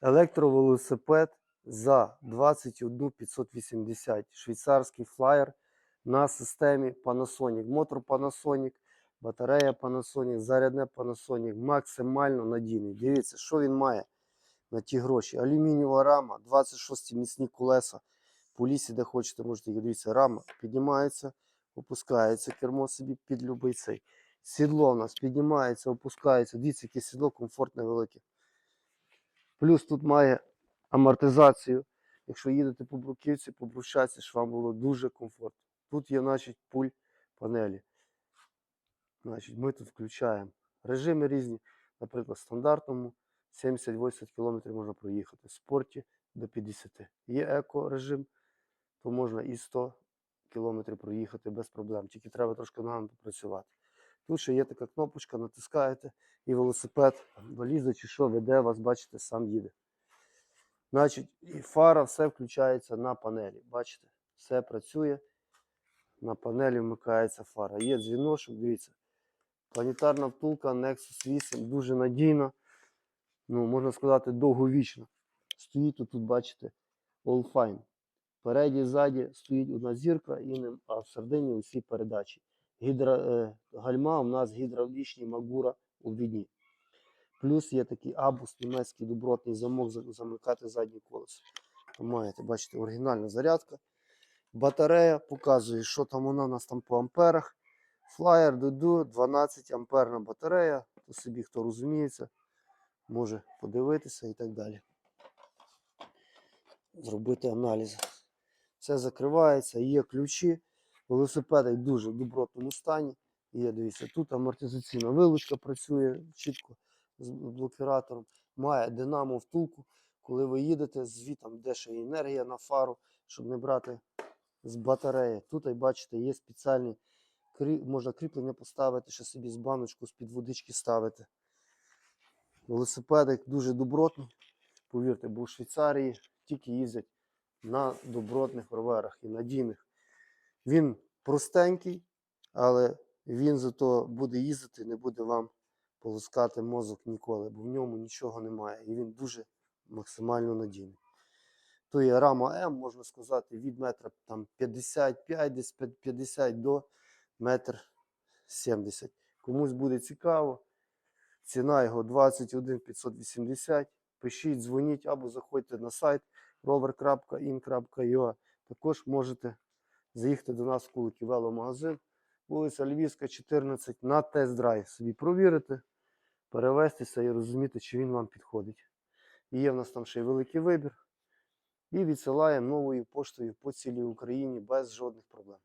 Електровелосипед за 21 580. Швейцарський флаєр на системі Panasonic. Мотор Panasonic, батарея Panasonic, зарядне Panasonic. Максимально надійний. Дивіться, що він має на ті гроші. Алюмінієва рама, 26 міцні колеса. По лісі, де хочете, можете дивіться. Рама піднімається, опускається кермо собі під любий цей. Сідло у нас піднімається, опускається. Дивіться, яке сідло комфортне, велике. Плюс тут має амортизацію. Якщо їдете по бруківці, по брусчатці, щоб вам було дуже комфортно. Тут є, значить, пуль панелі. Значить, ми тут включаємо режими різні. Наприклад, стандартному 70-80 км можна проїхати. В спорті до 50. Є еко-режим, то можна і 100 км проїхати без проблем. Тільки треба трошки ногами попрацювати. Тут ще є така кнопочка, натискаєте, і велосипед валіза чи що веде вас, бачите, сам їде. Значить, і фара, все включається на панелі. Бачите, все працює. На панелі вмикається фара. Є дзвіночок, дивіться. Планетарна втулка Nexus 8 дуже надійна. Ну, можна сказати, довговічна. Стоїть тут, бачите, all fine. Впереді, ззаді стоїть одна зірка, і не- а в середині усі передачі. Гідро, е, гальма у нас гідравлічні Магура у відні. Плюс є такий абус, німецький добротний замок замикати заднє колесо. То маєте, бачите, оригінальна зарядка. Батарея показує, що там вона у нас там по амперах. Flyer Dudu 12 амперна батарея. То собі хто розуміється, може подивитися і так далі. Зробити аналіз. Все закривається, є ключі. Велосипеди в дуже добротному стані. Є, дивіться, тут амортизаційна вилучка працює чітко з блокіратором. Має динамо втулку. Коли ви їдете, звітом де енергія на фару, щоб не брати з батареї. Тут, бачите, є спеціальні можна кріплення поставити, ще собі з баночку з-під водички ставити. Велосипедик дуже добротний. Повірте, бо в Швейцарії тільки їздять на добротних роверах і надійних. Він простенький, але він зато буде їздити, не буде вам полоскати мозок ніколи, бо в ньому нічого немає. І він дуже максимально надійний. То є рама М, можна сказати, від метра там 55, десь 50 до метр 70. Комусь буде цікаво. Ціна його 21 580. Пишіть, дзвоніть або заходьте на сайт rover.in.ua. Також можете заїхати до нас в Кулики веломагазин, вулиця Львівська, 14 на тест-драйв. Собі провірити, перевестися і розуміти, чи він вам підходить. І є в нас там ще й великий вибір. І відсилаємо новою поштою по цілій Україні без жодних проблем.